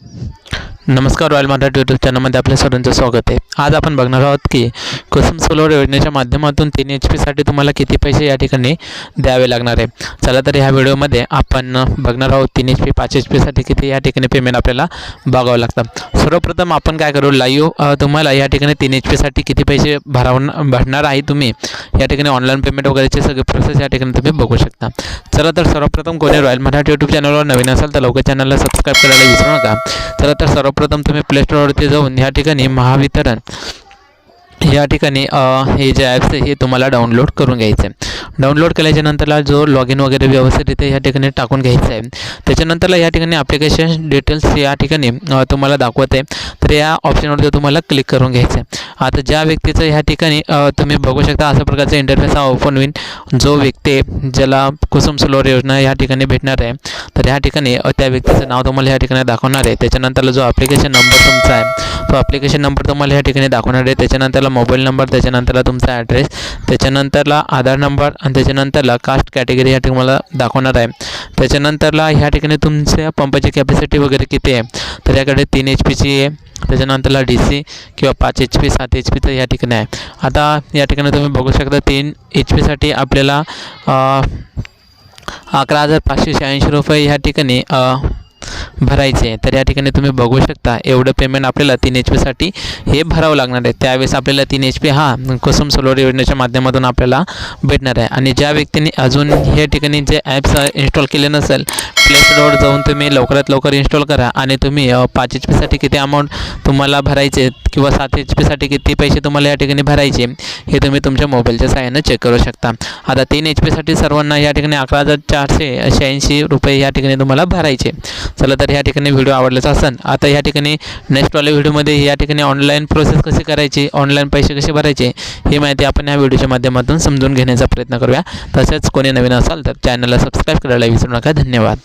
नमस्कार royal Marathi YouTube चॅनलमध्ये आपल्या सर्वांचं स्वागत आहे. आज आपण बघणार आहोत की कुसुम सोलर योजनेच्या माध्यमातून तीन एच पीसाठी तुम्हाला किती पैसे या ठिकाणी द्यावे लागणार आहे. चला तर ह्या व्हिडिओमध्ये आपण बघणार आहोत तीन एच पी पाच एच पीसाठी किती या ठिकाणी पेमेंट आपल्याला बघावं लागतं. सर्वप्रथम आपण काय करू लाईव्ह तुम्हाला या ठिकाणी तीन एच पीसाठी किती पैसे भराव भरणार आहे तुम्ही? या ठिकाणी ऑनलाईन पेमेंट वगैरेचे सगळे प्रोसेस या ठिकाणी तुम्ही बघू शकता. चला तर सर्वप्रथम कोणी रॉयल मराठी यूट्यूब चॅनलवर नवीन असाल तर लवकर चॅनलला सबस्क्राईब करायला विसरू नका. चला तर सर्वप्रथम तुम्ही प्ले स्टोअरवरती जाऊन या ठिकाणी महावितरण. या ठिकाणी हे जे ॲप्स आहे हे तुम्हाला डाउनलोड करून घ्यायचं. आहे डाउनलोड केल्याच्या नंतरला जो लॉग इन वगैरे व्यवस्थितरित्या या ठिकाणी टाकून घ्यायचं आहे. त्याच्यानंतरला या ठिकाणी ॲप्लिकेशन डिटेल्स या ठिकाणी तुम्हाला दाखवत. आहे तर या ऑप्शनवरती तुम्हाला क्लिक करून घ्यायचं आहे. आता ज्या व्यक्तीचं ह्या ठिकाणी तुम्ही बघू शकता अशा प्रकारचा इंटरफेस हा ओपन होईल जो व्यक्ती आहे, ज्याला कुसुम सलोर योजना ह्या ठिकाणी भेटणार आहे तर ह्या ठिकाणी त्या व्यक्तीचं नाव तुम्हाला ह्या ठिकाणी दाखवणार आहे. त्याच्यानंतरला जो ॲप्लिकेशन नंबर तुमचा आहे तो ॲप्लिकेशन नंबर तुम्हाला ह्या ठिकाणी दाखवणार आहे. त्याच्यानंतरला मोबाईल नंबर त्याच्यानंतरला तुमचा ॲड्रेस त्याच्यानंतरला आधार नंबर आणि त्याच्यानंतरला कास्ट कॅटेगरी ह्या ठिकाणी मला दाखवणार आहे. त्याच्यानंतरला ह्या ठिकाणी तुमच्या पंपाची कॅपॅसिटी वगैरे किती आहे तर याकडे तीन एच पीची आहे. त्याच्यानंतरला डी सी किंवा पाच एच पी सात एच पी तर या ठिकाणी आहे. आता या ठिकाणी तुम्ही बघू शकता तीन एच पीसाठी आपल्याला अकरा हजार पाचशे शहाऐंशी रुपये ह्या ठिकाणी भरायचे भरायचे तर या ठिकाणी तुम्ही बघू शकता एवढं पेमेंट आपल्याला तीन एच पीसाठी हे भरावं लागणार आहे. त्यावेळेस आपल्याला तीन एच पी हा कुसुम सोलर योजनेच्या माध्यमातून आपल्याला भेटणार आहे. आणि ज्या व्यक्तीने अजून हे ठिकाणी जे ॲप्स इन्स्टॉल केले नसेल प्ले स्टोरवर जाऊन तुम्ही लवकरात लवकर इन्स्टॉल करा आणि तुम्ही पाच एच पीसाठी किती अमाऊंट तुम्हाला भरायचे किंवा सात एच पीसाठी किती पैसे तुम्हाला या ठिकाणी भरायचे हे तुम्ही तुमच्या मोबाईलच्या सहाय्यानं चेक करू शकता. आता तीन एच पीसाठी सर्वांना या ठिकाणी अकरा हजार चारशे शहाऐंशी रुपये या ठिकाणी तुम्हाला भरायचे. चला तर या ठिकाणी व्हिडिओ आवडलाच असेल आता या ठिकाणी नेक्स्टवाल्या व्हिडिओमध्ये या ठिकाणी ऑनलाईन प्रोसेस कशी करायची ऑनलाईन पैसे कसे भरायचे ही माहिती आपण या व्हिडिओच्या माध्यमातून समजून घेण्याचा प्रयत्न करूया. तसेच कोणी नवीन असाल तर चॅनलला सबस्क्राईब करायला विसरू नका. धन्यवाद.